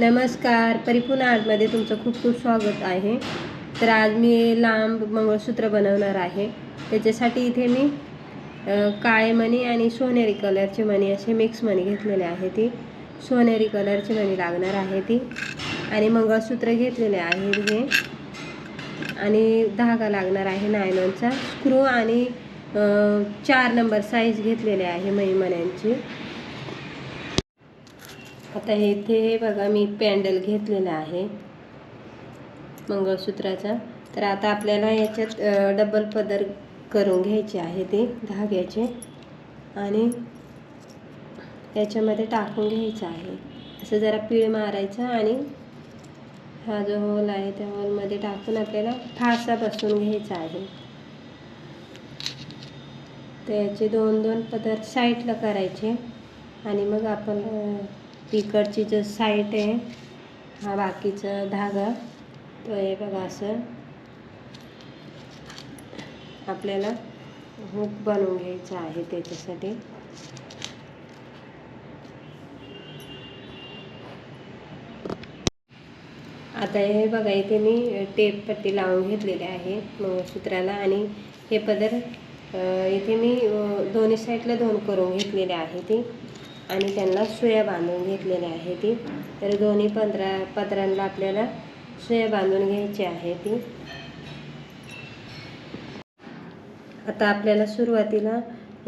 नमस्कार. परिपूर्ण आर्टमध्ये तुमचं खूप खूप स्वागत आहे. तर आज मी लांब मंगळसूत्र बनवणार आहे. त्याच्यासाठी इथे मी काळे मणी आणि सोनेरी कलरचे मणी असे मिक्स मणी घेतलेले आहे ती. सोनेरी कलरचे मणी लागणार आहे ती. आणि मंगळसूत्र घेतलेले आहे हे. आणि धागा लागणार आहे नायलॉनचा. स्क्रू आणि चार नंबर साईज घेतलेले आहे मणी मण्यांची. आता हे इथे हे बघा मी पॅन्डल घेतलेला आहे मंगळसूत्राचा. तर आता आपल्याला याच्यात डबल पदर करून घ्यायचे आहे ते धाग्याचे. आणि याच्यामध्ये टाकून घ्यायचं आहे. असं जरा पीळ मारायचं आणि हा जो होल आहे त्या होलमध्ये टाकून आपल्याला फासा बसवून घ्यायचा आहे. त्याचे दोन दोन पदर साईडला करायचे. आणि मग आपण तिकडची जो साईट आहे हा बाकीचा धागा तो आहे बघा असं. आपल्याला हुक बनवून घ्यायचं आहे त्याच्यासाठी. आता हे बघा इथे मी टेप पट्टी लावून घेतलेली आहे सूत्राला आणि हे पदर इथे मी दोन्ही साईडला दोन करून घेतलेले आहे ते. आणि त्यांना सुया बांधून घेतलेल्या आहे ती. तर दोन्ही पंधरा पदरांना आपल्याला सुया बांधून घ्यायची आहे ती. आता आपल्याला सुरुवातीला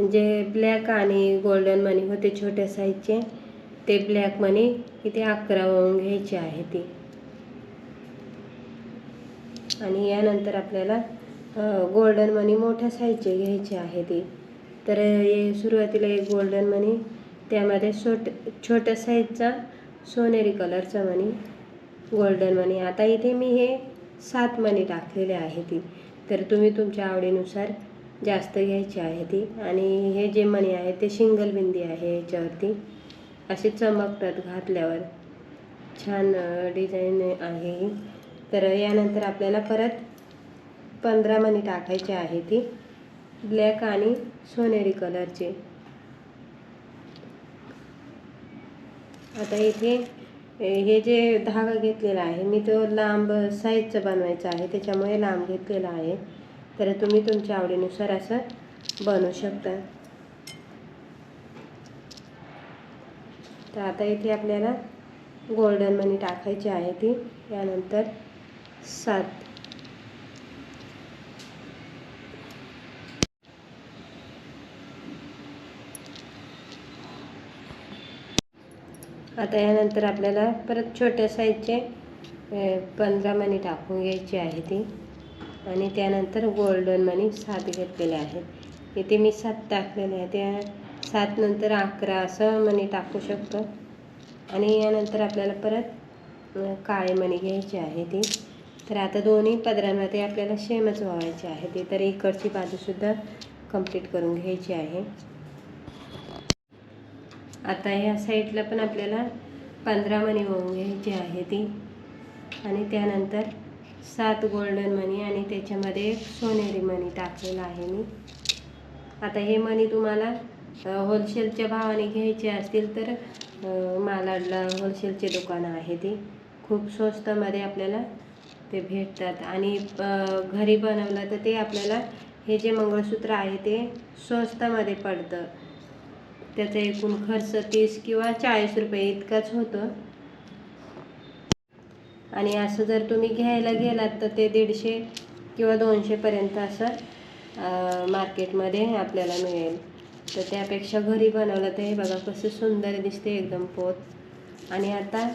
जे ब्लॅक आणि गोल्डन मनी होते छोट्या साईजचे ते ब्लॅक मनी इथे अकरा वळून घ्यायचे आहे ती. आणि यानंतर आपल्याला गोल्डन मनी मोठ्या साईजचे घ्यायचे आहे ती. तर हे सुरुवातीला एक गोल्डन मनी त्यामध्ये छोट छोट्या साईजचा सोनेरी कलरचा मनी गोल्डन मनी आता इथे मी हे सात मनी टाकलेले आहे ती तर तुम्ही तुमच्या आवडीनुसार जास्त घ्यायची आहे ती. आणि हे जे मणी आहे ते शिंगल बिंदी आहे याच्यावरती. असे चमकतात घातल्यावर. छान डिझाईन आहे तर यानंतर आपल्याला परत पंधरा मणी टाकायचे आहे ती. ब्लॅक आणि सोनेरी कलरचे. आता इथे हे जे धागा घेतलेला आहे मी तो लांब साईजचं बनवायचा आहे त्याच्यामुळे लांब घेतलेला आहे. तर तुम्ही तुमच्या आवडीनुसार असं बनवू शकता. तर आता इथे आपल्याला गोल्डन मनी टाकायची आहे ती. यानंतर सात. आता यानंतर आपल्याला परत छोट्या साईजचे पंधरा मणी टाकून घ्यायची आहे ती. आणि त्यानंतर गोल्डन मनी सात घेतलेले आहेत. इथे मी सात टाकलेले आहे त्या सात नंतर अकरा असं मणी टाकू शकतो. आणि यानंतर आपल्याला परत काळे मणी घ्यायची आहे ती. तर आता दोन्ही पदरांमध्ये आपल्याला शेमच व्हायचे आहे ती. तर इकडची बाजूसुद्धा कंप्लीट करून घ्यायची आहे. आता ह्या साईडला पण आपल्याला पंधरा मणी होऊन घ्यायची आहे ती. आणि त्यानंतर सात गोल्डन मणी आणि त्याच्यामध्ये एक सोनेरी मणी टाकलेला आहे मी. आता हे मणी तुम्हाला होलसेलच्या भावाने घ्यायचे असतील तर मालाडला होलसेलचे दुकानं आहे ती. खूप स्वस्तामध्ये आपल्याला ते भेटतात. आणि घरी बनवलं तर ते आपल्याला हे जे मंगळसूत्र आहे ते स्वस्तामध्ये पडतं. त्याचा एकूण खर्च तीस किंवा चाळीस रुपये इतकाच होतो. आणि असं जर तुम्ही घ्यायला गेलात तर ते दीडशे किंवा दोनशेपर्यंत असं मार्केटमध्ये आपल्याला मिळेल. तर त्यापेक्षा घरी बनवलं तर हे बघा कसं सुंदर दिसते एकदम पोत. आणि आता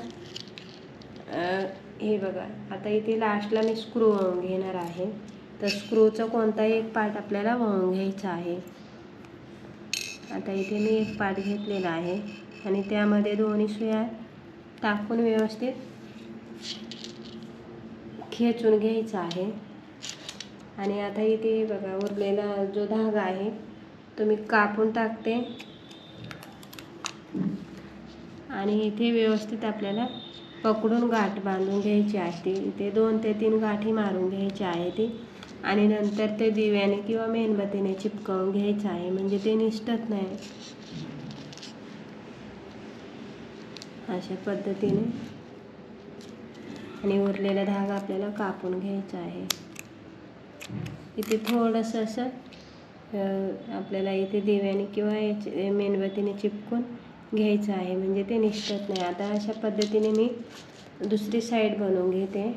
हे बघा आता इथे लास्टला मी स्क्रू वाहून घेणार आहे. तर स्क्रूचा कोणताही एक पार्ट आपल्याला वाहून घ्यायचा आहे. आता इथे मी एक पाट घेतलेला आहे आणि त्यामध्ये दोन्ही सुया टाकून व्यवस्थित खेचून घ्यायचा आहे. आणि आता इथे बघा उरलेला जो धागा आहे तो मी कापून टाकते. आणि इथे व्यवस्थित आपल्याला पकडून गाठ बांधून घ्यायची आहे. इथे दोन ते तीन गाठी मारून घ्यायची आहे ती. आणि नंतर ते दिव्याने किंवा मेणबत्तीने चिपकवून घ्यायचं आहे. म्हणजे ते निष्ठत नाही. अशा पद्धतीने. आणि उरलेला धागा आपल्याला कापून घ्यायचा आहे. इथे थोडंसं असं आपल्याला इथे दिव्याने किंवा याचे मेणबत्तीने चिपकून घ्यायचं आहे. म्हणजे ते निष्ठत नाही. आता अशा पद्धतीने मी दुसरी साईड बनवून घेते.